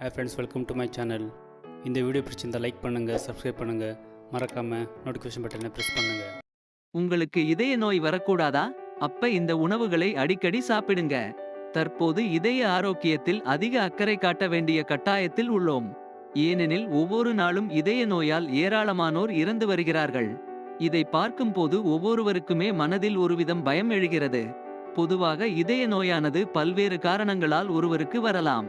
Hey friends welcome to my channel இந்த video பிடிச்சிருந்தால் like பண்ணுங்கள் சப்ஸ்கிரைப் பண்ணுங்கள் மறக்காமல் நோட்டிஃபிகேஷன் பட்டனை ப்ரெஸ் பண்ணுங்கள் உங்களுக்கு இதய நோய் வரக்கூடாதா? அப்ப இந்த உணவுகளை அடிக்கடி சாப்பிடுங்க. தற்போது இதய ஆரோக்கியத்தில் அதிக அக்கறை காட்ட வேண்டிய கட்டாயத்தில் உள்ளோம். ஏனெனில் ஒவ்வொரு நாளும் இதய நோயால் ஏராளமானோர் இறந்து வருகிறார்கள். இதை பார்க்கும்போது ஒவ்வொருவருக்குமே மனதில் ஒருவிதம் பயம் எழுகிறது. பொதுவாக இதய நோயானது பல்வேறு காரணங்களால் ஒருவருக்கு வரலாம்.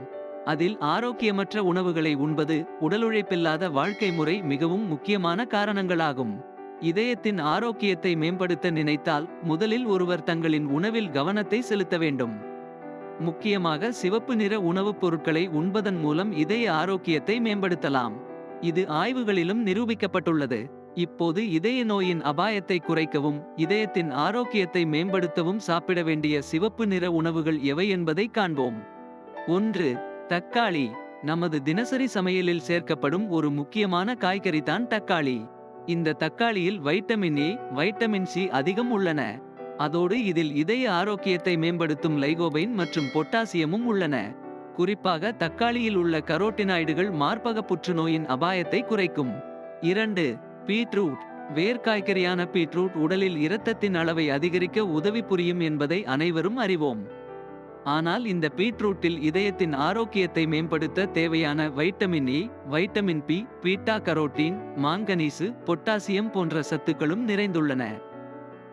அதில் ஆரோக்கியமற்ற உணவுகளை உண்பது உடலுழைப்பில்லாத வாழ்க்கை முறை மிகவும் முக்கியமான காரணங்களாகும். இதயத்தின் ஆரோக்கியத்தை மேம்படுத்த நினைத்தால் முதலில் ஒருவர் தங்களின் உணவில் கவனத்தை செலுத்த வேண்டும். முக்கியமாக சிவப்பு நிற உணவுப் பொருட்களை உண்பதன் மூலம் இதய ஆரோக்கியத்தை மேம்படுத்தலாம். இது ஆய்வுகளிலும் நிரூபிக்கப்பட்டுள்ளது. இப்போது இதய நோயின் அபாயத்தை குறைக்கவும் இதயத்தின் ஆரோக்கியத்தை மேம்படுத்தவும் சாப்பிட வேண்டிய சிவப்பு நிற உணவுகள் எவை என்பதை காண்போம். ஒன்று தக்காளி. நமது தினசரி சமையலில் சேர்க்கப்படும் ஒரு முக்கியமான காய்கறி தான் தக்காளி. இந்த தக்காளியில் வைட்டமின் ஏ வைட்டமின் சி அதிகம் உள்ளன. அதோடு இதில் இதய ஆரோக்கியத்தை மேம்படுத்தும் லைகோபைன் மற்றும் பொட்டாசியமும் உள்ளன. குறிப்பாக தக்காளியில் உள்ள கரோட்டினாய்டுகள் மார்பக புற்றுநோயின் அபாயத்தை குறைக்கும். இரண்டு பீட்ரூட். வேர்க்காய்கறியான பீட்ரூட் உடலில் இரத்தத்தின் அளவை அதிகரிக்க உதவி புரியும் என்பதை அனைவரும் அறிவோம். ஆனால் இந்த பீட்ரூட்டில் இதயத்தின் ஆரோக்கியத்தை மேம்படுத்த தேவையான vitamin A vitamin B beta carotene manganese potassium போன்ற சத்துக்களும் நிறைந்துள்ளன.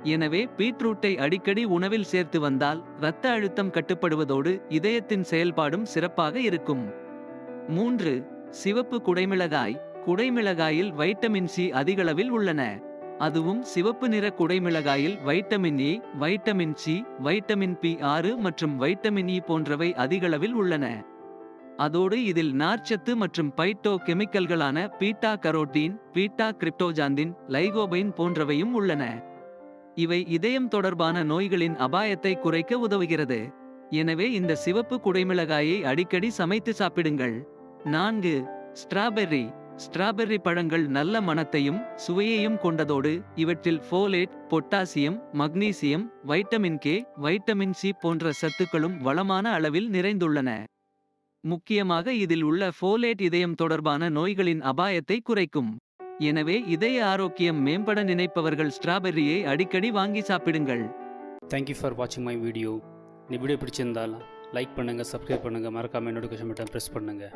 எனவே பீட்ரூட்டை அடிக்கடி உணவில் சேர்த்து வந்தால் இரத்த அழுத்தம் கட்டுப்படுவதோடு இதயத்தின் செயல்பாடும் சிறப்பாக இருக்கும். மூன்று சிவப்பு குடைமிளகாய். குடைமிளகாயில் வைட்டமின் சி அதிகளவில் உள்ளன. அதுவும் சிவப்பு நிற குடைமிளகாயில் vitamin A vitamin C vitamin B ஆறு மற்றும் வைட்டமின் இ போன்றவை அதிகளவில் உள்ளன. அதோடு இதில் நார்ச்சத்து மற்றும் phyto கெமிக்கல்களான beta carotene beta cryptoxanthin lycopene போன்றவையும் உள்ளன. இவை இதயம் தொடர்பான நோய்களின் அபாயத்தை குறைக்க உதவுகிறது. எனவே இந்த சிவப்பு குடைமிளகாயை அடிக்கடி சமைத்து சாப்பிடுங்கள். நான்கு ஸ்ட்ராபெர்ரி. ஸ்ட்ராபெர்ரி பழங்கள் நல்ல மணத்தையும் சுவையையும் கொண்டதோடு இவற்றில் folate potassium magnesium vitamin K vitamin C போன்ற சத்துக்களும் வளமான அளவில் நிறைந்துள்ளன. முக்கியமாக இதில் உள்ள ஃபோலேட் இதயம் தொடர்பான நோய்களின் அபாயத்தை குறைக்கும். எனவே இதய ஆரோக்கியம் மேம்பட நினைப்பவர்கள் ஸ்ட்ராபெர்ரியை அடிக்கடி வாங்கி சாப்பிடுங்கள். தேங்க்யூ ஃபார் வாட்சிங் மை வீடியோ இந்த வீடியோ பிடிச்சிருந்தால் லைக் பண்ணுங்கள் சப்ஸ்கிரைப் பண்ணுங்கள் மறக்காமல் நோட்டிஃபிகேஷன் பட்டன் ப்ரெஸ் பண்ணுங்கள்